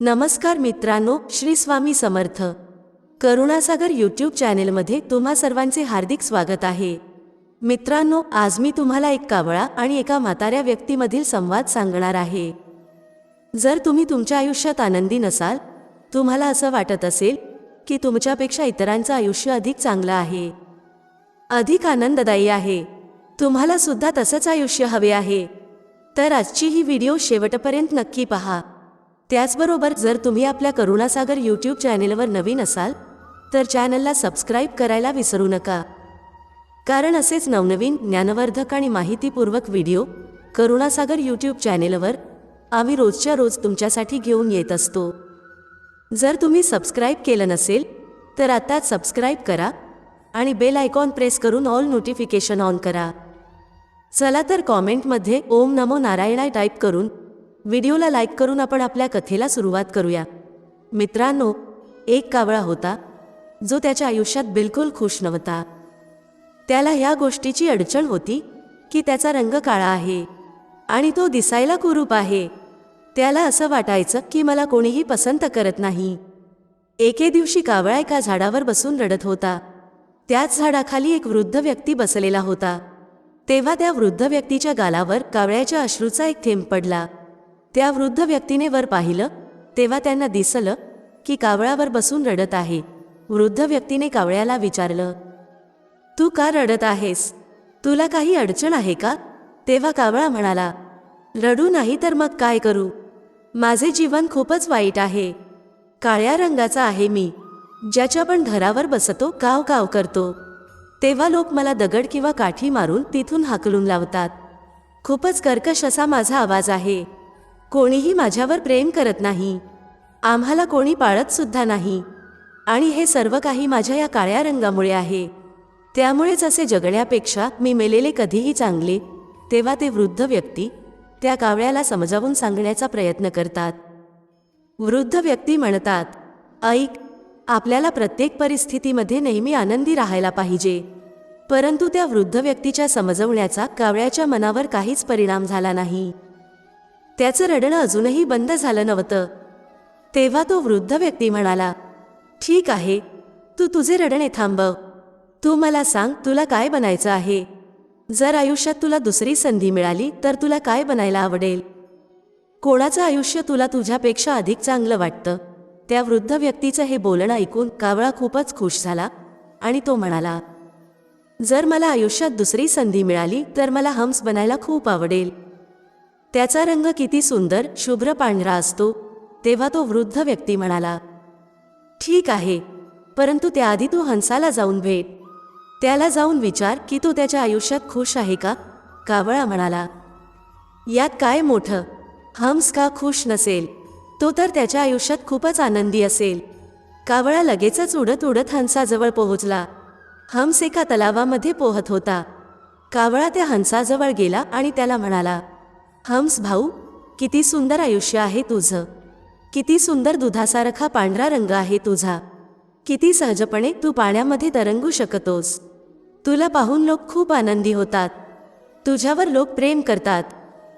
नमस्कार मित्रांनो श्री स्वामी समर्थ. करुणासागर यूट्यूब चॅनेलमध्ये तुम्हा सर्वांचे हार्दिक स्वागत आहे. मित्रांनो आज मी तुम्हाला एक कावळा आणि एका म्हाताऱ्या व्यक्तीमधील संवाद सांगणार आहे. जर तुम्ही तुमच्या आयुष्यात आनंदी नसाल तुम्हाला असं वाटत असेल की तुमच्यापेक्षा इतरांचं आयुष्य अधिक चांगलं आहे. अधिक आनंददायी आहे. तुम्हाला सुद्धा तसंच आयुष्य हवे आहे. तर आजची ही व्हिडिओ शेवटपर्यंत नक्की पहा. त्याचबरोबर जर तुम्ही आपल्या करुणासागर यूट्यूब चॅनेलवर नवीन असाल तर चॅनलला सबस्क्राईब करायला विसरू नका. कारण असेच नवनवीन ज्ञानवर्धक आणि माहितीपूर्वक व्हिडिओ करुणासागर यूट्यूब चॅनेलवर आम्ही रोजच्या रोज तुमच्यासाठी घेऊन येत असतो. जर तुम्ही सबस्क्राईब केलं नसेल तर आत्ताच सबस्क्राईब करा आणि बेल आयकॉन प्रेस करून ऑल नोटिफिकेशन ऑन करा. चला तर कॉमेंटमध्ये ओम नमो नारायणाय टाईप करून व्हिडिओला लाईक करून आपण आपल्या कथेला सुरुवात करूया. मित्रांनो एक कावळा होता जो त्याच्या आयुष्यात बिलकुल खुश नव्हता. त्याला ह्या गोष्टीची अडचण होती की त्याचा रंग काळा आहे आणि तो दिसायला कुरूप आहे. त्याला असं वाटायचं की मला कोणीही पसंत करत नाही. एके दिवशी कावळा एका झाडावर बसून रडत होता. त्याच झाडाखाली एक वृद्ध व्यक्ती बसलेला होता. तेव्हा त्या वृद्ध व्यक्तीच्या गालावर कावळ्याच्या अश्रूचा एक थेंब पडला. त्या वृद्ध व्यक्तीने वर पाहिलं तेव्हा त्यांना दिसलं की कावळ्यावर बसून रडत आहे. वृद्ध व्यक्तीने कावळ्याला विचारलं तू का रडत आहेस? तुला काही अडचण आहे का? तेव्हा कावळा म्हणाला रडू नाही तर मग काय करू? माझे जीवन खूपच वाईट आहे. काळ्या रंगाचा आहे मी. ज्याच्या पण घरावर बसतो काव काव करतो. तेव्हा लोक मला दगड किंवा काठी मारून तिथून हाकलून लावतात. खूपच कर्कश असा माझा आवाज आहे. कोणीही माझ्यावर प्रेम करत नाही. आम्हाला कोणी पाळतसुद्धा नाही. आणि हे सर्व काही माझ्या या काळ्या रंगामुळे आहे. त्यामुळेच असे जगण्यापेक्षा मी मेलेले कधीही चांगले तेव्हा ते वृद्ध व्यक्ती त्या कावळ्याला समजावून सांगण्याचा प्रयत्न करतात. वृद्ध व्यक्ती म्हणतात ऐक आपल्याला प्रत्येक परिस्थितीमध्ये नेहमी आनंदी राहायला पाहिजे. परंतु त्या वृद्ध व्यक्तीच्या समजवण्याचा कावळ्याच्या मनावर काहीच परिणाम झाला नाही. त्याचं रडणं अजूनही बंद झालं नव्हतं. तेव्हा तो वृद्ध व्यक्ती म्हणाला ठीक आहे तू तुझे रडणे थांबव. तू मला सांग तुला काय बनायचं आहे? जर आयुष्यात तुला दुसरी संधी मिळाली तर तुला काय बनायला आवडेल? कोणाचं आयुष्य तुला तुझ्यापेक्षा अधिक चांगलं वाटतं? त्या वृद्ध व्यक्तीचं हे बोलणं ऐकून कावळा खूपच खुश झाला आणि तो म्हणाला जर मला आयुष्यात दुसरी संधी मिळाली तर मला हम्स बनायला खूप आवडेल. त्याचा रंग किती सुंदर शुभ्र पांढरा असतो तेव्हा तो वृद्ध व्यक्ती म्हणाला ठीक आहे परंतु त्याआधी तू हंसाला जाऊन भेट. त्याला जाऊन विचार की तो त्याच्या आयुष्यात खुश आहे का? कावळा म्हणाला यात काय मोठं? हंस का खुश नसेल? तो तर त्याच्या आयुष्यात खूपच आनंदी असेल. कावळा लगेचच उडत उडत हंसाजवळ पोहोचला. हंस एका तलावामध्ये पोहत होता. कावळा त्या हंसाजवळ गेला आणि त्याला म्हणाला हंस भाऊ किती सुंदर आयुष्य आहे तुझं. किती सुंदर दुधासारखा पांढरा रंग आहे तुझा. किती सहजपणे तू पाण्यामध्ये तरंगू शकतोस. तुला पाहून लोक खूप आनंदी होतात. तुझ्यावर लोक प्रेम करतात.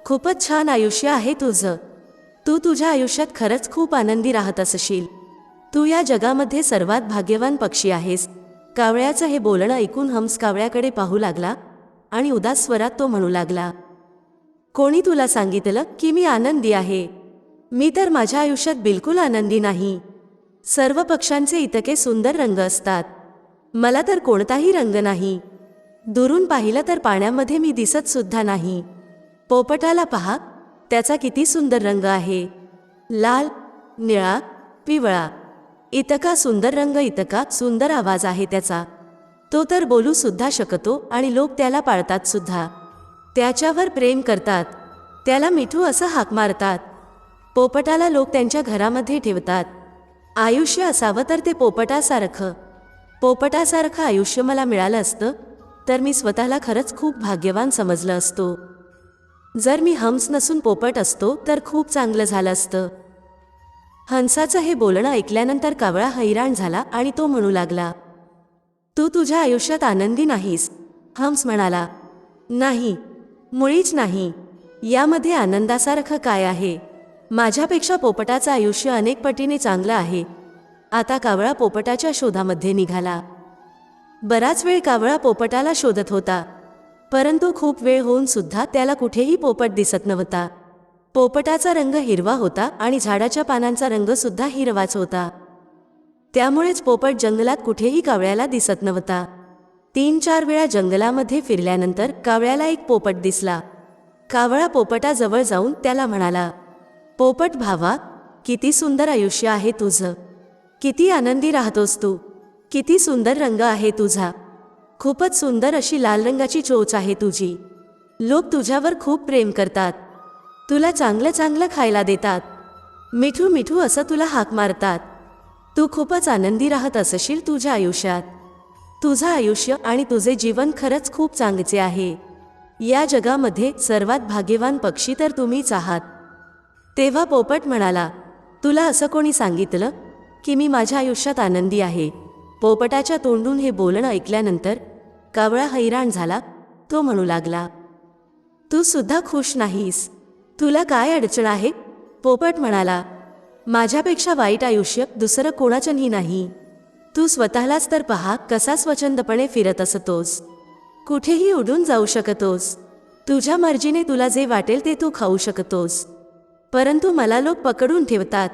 खूपच छान आयुष्य आहे तुझं. तू तुझ्या आयुष्यात खरंच खूप आनंदी राहत असशील. तू या जगामध्ये सर्वात भाग्यवान पक्षी आहेस. कावळ्याचं हे बोलणं ऐकून हंस कावळ्याकडे पाहू लागला आणि उदास स्वरात तो म्हणू लागला कोणी तुला सांगितलं की मी आनंदी आहे? मी तर माझ्या आयुष्यात बिलकुल आनंदी नाही. सर्व पक्षांचे इतके सुंदर रंग असतात. मला तर कोणताही रंग नाही. दुरून पाहिलं तर पाण्यामध्ये मी दिसत सुद्धा नाही. पोपटाला पहा त्याचा किती सुंदर रंग आहे. लाल निळा पिवळा. इतका सुंदर रंग इतका सुंदर आवाज आहे त्याचा. तो तर बोलू सुद्धा शकतो आणि लोक त्याला पाळतात सुद्धा. त्याच्यावर प्रेम करतात. त्याला मिठू असं हाक मारतात. पोपटाला लोक त्यांच्या घरामध्ये ठेवतात. आयुष्य असावं तर ते पोपटासारखं. पोपटासारखं आयुष्य मला मिळालं असतं तर मी स्वतःला खरंच खूप भाग्यवान समजलं असतो. जर मी हंस नसून पोपट असतो तर खूप चांगलं झालं असतं. हंसाचं हे बोलणं ऐकल्यानंतर कावळा हैराण झाला आणि तो म्हणू लागला तू तुझ्या आयुष्यात आनंदी नाहीस हंस म्हणाला. नाही मुळीच नाही. यामध्ये आनंदासारखं काय आहे? माझ्यापेक्षा पोपटाचं आयुष्य अनेक पटीने चांगलं आहे. आता कावळा पोपटाच्या शोधामध्ये निघाला. बराच वेळ कावळा पोपटाला शोधत होता. परंतु खूप वेळ होऊन सुद्धा त्याला कुठेही पोपट दिसत नव्हता. पोपटाचा रंग हिरवा होता आणि झाडाच्या पानांचा रंग सुद्धा हिरवाच होता. त्यामुळेच पोपट जंगलात कुठेही कावळ्याला दिसत नव्हता. तीन चार वेळा जंगलामध्ये फिरल्यानंतर कावळ्याला एक पोपट दिसला. कावळा पोपटाजवळ जाऊन त्याला म्हणाला पोपट भावा किती सुंदर आयुष्य आहे तुझं. किती आनंदी राहतोस तू. किती सुंदर रंग आहे तुझा. खूपच सुंदर अशी लाल रंगाची चोच आहे तुझी. लोक तुझ्यावर खूप प्रेम करतात. तुला चांगलं चांगलं खायला देतात. मिठू मिठू असं तुला हाक मारतात. तू खूपच आनंदी राहत असशील तुझ्या आयुष्यात. तुझं आयुष्य आणि तुझे जीवन खरंच खूप चांगचे आहे. या जगामध्ये सर्वात भाग्यवान पक्षी तर तुम्हीच आहात. तेव्हा पोपट म्हणाला तुला असं कोणी सांगितलं की मी माझ्या आयुष्यात आनंदी आहे? पोपटाच्या तोंडून हे बोलणं ऐकल्यानंतर कावळा हैराण झाला. तो म्हणू लागला तू सुद्धा खुश नाहीस. तुला काय अडचण आहे? पोपट म्हणाला माझ्यापेक्षा वाईट आयुष्य दुसरं कोणाचंही नाही. तू स्वतःलाच तर पहा कसा स्वच्छंदपणे फिरत असतोस. कुठेही उडून जाऊ शकतोस. तुझ्या मर्जीने तुला जे वाटेल ते तू खाऊ शकतोस. परंतु मला लोक पकडून ठेवतात.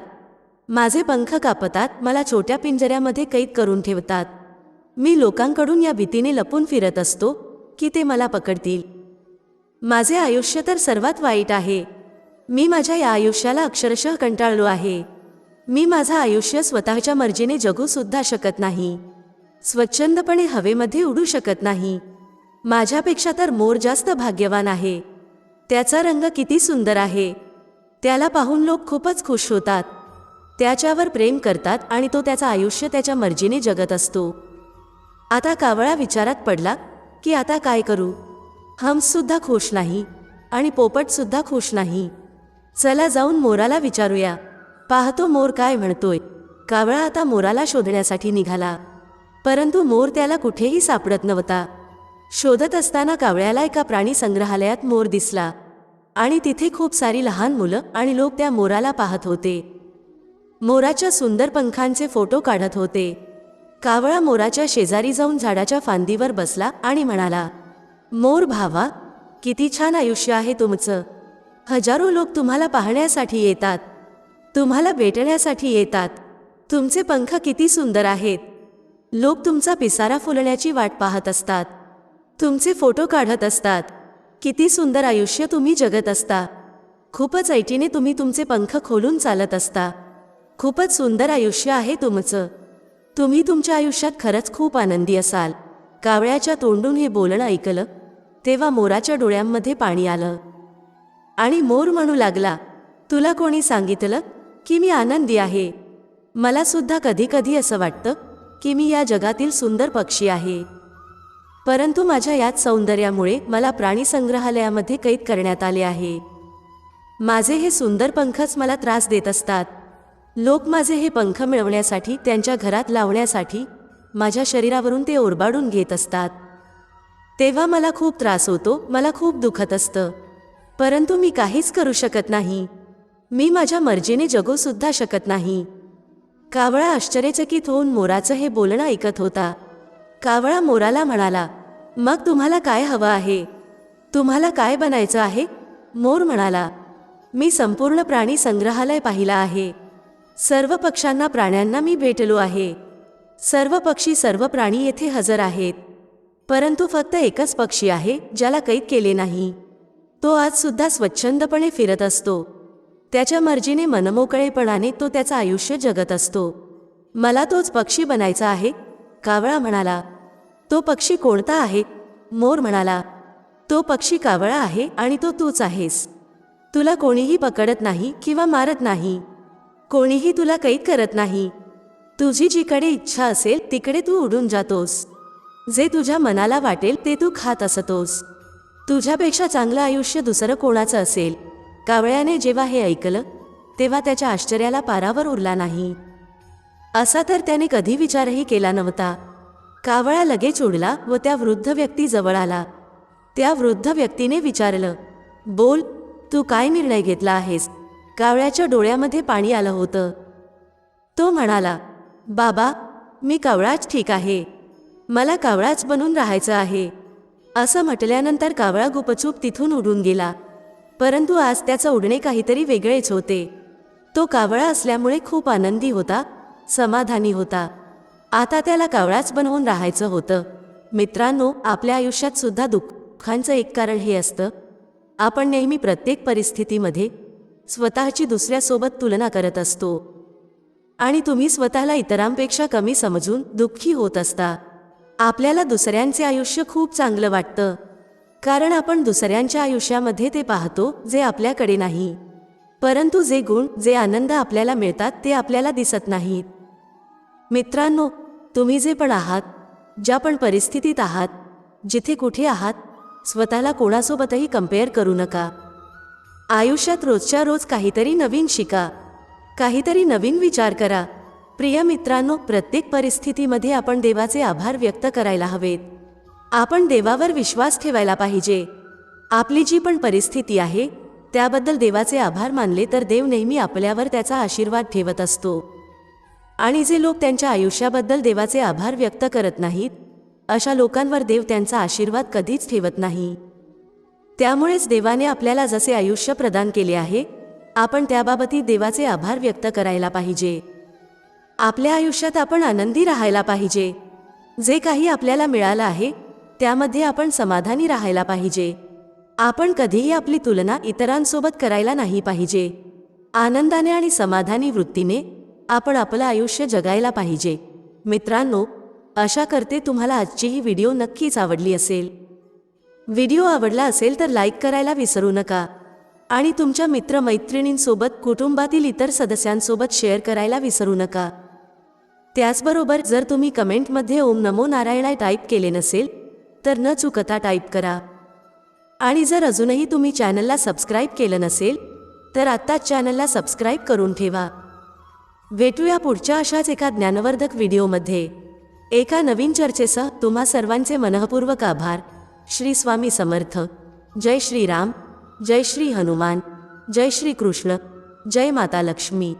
माझे पंख कापतात मला छोट्या पिंजऱ्यामध्ये कैद करून ठेवतात. मी लोकांकडून या भीतीने लपून फिरत असतो की ते मला पकडतील. माझे आयुष्य तर सर्वात वाईट आहे. मी माझ्या या आयुष्याला अक्षरशः कंटाळलो आहे. मी माझं आयुष्य स्वतःच्या मर्जीने जगूसुद्धा शकत नाही. स्वच्छंदपणे हवेमध्ये उडू शकत नाही. माझ्यापेक्षा तर मोर जास्त भाग्यवान आहे. त्याचा रंग किती सुंदर आहे. त्याला पाहून लोक खूपच खुश होतात. त्याच्यावर प्रेम करतात आणि तो त्याचं आयुष्य त्याच्या मर्जीने जगत असतो. आता कावळा विचारात पडला की आता काय करू? हम्ससुद्धा खुश नाही आणि पोपटसुद्धा खुश नाही. चला जाऊन मोराला विचारूया. पाहतो मोर काय म्हणतोय. कावळा आता मोराला शोधण्यासाठी निघाला. परंतु मोर त्याला कुठेही सापडत नव्हता. शोधत असताना कावळ्याला एका प्राणी संग्रहालयात मोर दिसला. आणि तिथे खूप सारी लहान मुलं आणि लोक त्या मोराला पाहत होते. मोराच्या सुंदर पंखांचे फोटो काढत होते. कावळा मोराच्या शेजारी जाऊन झाडाच्या फांदीवर बसला आणि म्हणाला मोर भावा किती छान आयुष्य आहे तुमचं. हजारो लोक तुम्हाला पाहण्यासाठी येतात. तुम्हाला भेटण्यासाठी येतात. तुमचे पंख किती सुंदर आहेत. लोक तुमचा पिसारा फुलण्याची वाट पाहत असतात. तुमचे फोटो काढत असतात. किती सुंदर आयुष्य तुम्ही जगत असता. खूपच ऐटीने तुम्ही तुमचे पंख खोलून चालत असता. खूपच सुंदर आयुष्य आहे तुमचं. तुम्ही तुमच्या आयुष्यात खरंच खूप आनंदी असाल. कावळ्याच्या तोंडून हे बोलणं ऐकलं तेव्हा मोराच्या डोळ्यांमध्ये पाणी आलं. आणि मोर म्हणू लागला तुला कोणी सांगितलं? की मी आनंदी आहे. मला सुद्धा कधीकधी असं वाटतं की मी या जगातील सुंदर पक्षी आहे. परंतु माझ्या याच सौंदर्यामुळे मला प्राणी संग्रहालयामध्ये कैद करण्यात आले आहे. माझे हे सुंदर पंखच मला त्रास देत असतात. लोक माझे हे पंख मिळवण्यासाठी त्यांच्या घरात लावण्यासाठी माझ्या शरीरावरून ते ओरबाडून घेत असतात. तेव्हा मला खूप त्रास होतो मला खूप दुखत असतं. परंतु मी काहीच करू शकत नाही. मी माझ्या मर्जीने जगू सुद्धा शकत नाही. कावळा आश्चर्यचकित होऊन मोराचं हे बोलणं ऐकत होता. कावळा मोराला म्हणाला मग तुम्हाला काय हवं आहे? तुम्हाला काय बनायचं आहे? मोर म्हणाला मी संपूर्ण प्राणी संग्रहालय पाहिला आहे. सर्व पक्षांना प्राण्यांना मी भेटलो आहे. सर्व पक्षी सर्व प्राणी येथे हजर आहेत. परंतु फक्त एकच पक्षी आहे ज्याला कैद केले नाही. तो आज सुद्धा स्वच्छंदपणे फिरत असतो. त्याच्या मर्जीने मनमोकळेपणाने तो त्याचं आयुष्य जगत असतो. मला तोच पक्षी बनायचा आहे कावळा म्हणाला. तो पक्षी कोणता आहे? मोर म्हणाला. तो पक्षी कावळा आहे आणि तो तूच आहेस. तुला कोणीही पकडत नाही किंवा मारत नाही. कोणीही तुला कैद करत नाही. तुझी जिकडे इच्छा असेल तिकडे तू उडून जातोस. जे तुझ्या मनाला वाटेल ते तू खात असतोस. तुझ्यापेक्षा चांगलं आयुष्य दुसरं कोणाचं असेल? कावळ्याने जेव्हा हे ऐकलं तेव्हा त्याच्या आश्चर्याला पारावर उरला नाही. असा तर त्याने कधी विचारही केला नव्हता. कावळा लगेच उडला व त्या वृद्ध व्यक्ती जवळ आला. त्या वृद्ध व्यक्तीने विचारलं बोल तू काय निर्णय घेतला आहेस? कावळ्याच्या डोळ्यामध्ये पाणी आलं होतं. तो म्हणाला बाबा मी कावळाच ठीक आहे. मला कावळाच बनून राहायचं आहे. असं म्हटल्यानंतर कावळा गुपचूप तिथून उडून गेला. परंतु आज त्याचं उडणे काहीतरी वेगळेच होते. तो कावळा असल्यामुळे खूप आनंदी होता समाधानी होता. आता त्याला कावळाच बनवून राहायचं होतं. मित्रांनो आपल्या आयुष्यात सुद्धा दुःखांचं एक कारण हे असतं. आपण नेहमी प्रत्येक परिस्थितीमध्ये स्वतःची दुसऱ्यासोबत तुलना करत असतो. आणि तुम्ही स्वतःला इतरांपेक्षा कमी समजून दुःखी होत असता. आपल्याला दुसऱ्यांचे आयुष्य खूप चांगलं वाटतं. कारण आपण दुसऱ्यांच्या आयुष्यामध्ये ते पाहतो जे आपल्याकडे नाही. परंतु जे गुण जे आनंद आपल्याला मिळतात ते आपल्याला दिसत नाहीत. मित्रांनो तुम्ही जे पण आहात ज्या पण परिस्थितीत आहात जिथे कुठे आहात स्वतःला कोणासोबतही कंपेअर करू नका. आयुष्यात रोजच्या रोज काहीतरी नवीन शिका. काहीतरी नवीन विचार करा. प्रिय मित्रांनो प्रत्येक परिस्थितीमध्ये आपण देवाचे आभार व्यक्त करायला हवेत. आपण देवावर विश्वास ठेवायला पाहिजे. आपली जी पण परिस्थिती आहे त्याबद्दल देवाचे आभार मानले तर देव नेहमी आपल्यावर त्याचा आशीर्वाद ठेवत असतो. आणि जे लोक त्यांच्या आयुष्याबद्दल देवाचे आभार व्यक्त करत नाहीत अशा लोकांवर देव त्यांचा आशीर्वाद कधीच ठेवत नाही. त्यामुळेच देवाने आपल्याला जसे आयुष्य प्रदान केले आहे आपण त्याबाबतीत देवाचे आभार व्यक्त करायला पाहिजे. आपल्या आयुष्यात आपण आनंदी राहायला पाहिजे. जे काही आपल्याला मिळालं आहे त्यामध्ये आपण समाधानी राहायला पाहिजे. आपण कधीही आपली तुलना इतरांसोबत करायला नाही पाहिजे. आनंदाने आणि समाधानी वृत्तीने आपण आपलं आयुष्य जगायला पाहिजे. मित्रांनो आशा करते तुम्हाला आजची ही व्हिडिओ नक्कीच आवडली असेल. व्हिडिओ आवडला असेल तर लाईक करायला विसरू नका. आणि तुमच्या मित्रमैत्रिणींसोबत कुटुंबातील इतर सदस्यांसोबत शेअर करायला विसरू नका. त्याचबरोबर जर तुम्ही कमेंटमध्ये ओम नमो नारायणाय टाईप केले नसेल तर न चुकता टाईप करा. आणि जर अजूनही तुम्ही चॅनलला सबस्क्राईब केलं नसेल तर आत्ताच चॅनलला सबस्क्राईब करून ठेवा. भेटूया पुढच्या अशाच एका ज्ञानवर्धक व्हिडिओमध्ये. एका नवीन चर्चेसह तुम्हा सर्वांचे मनःपूर्वक आभार. श्री स्वामी समर्थ. जय श्री राम जय श्री हनुमान. जय श्री कृष्ण. जय माता लक्ष्मी.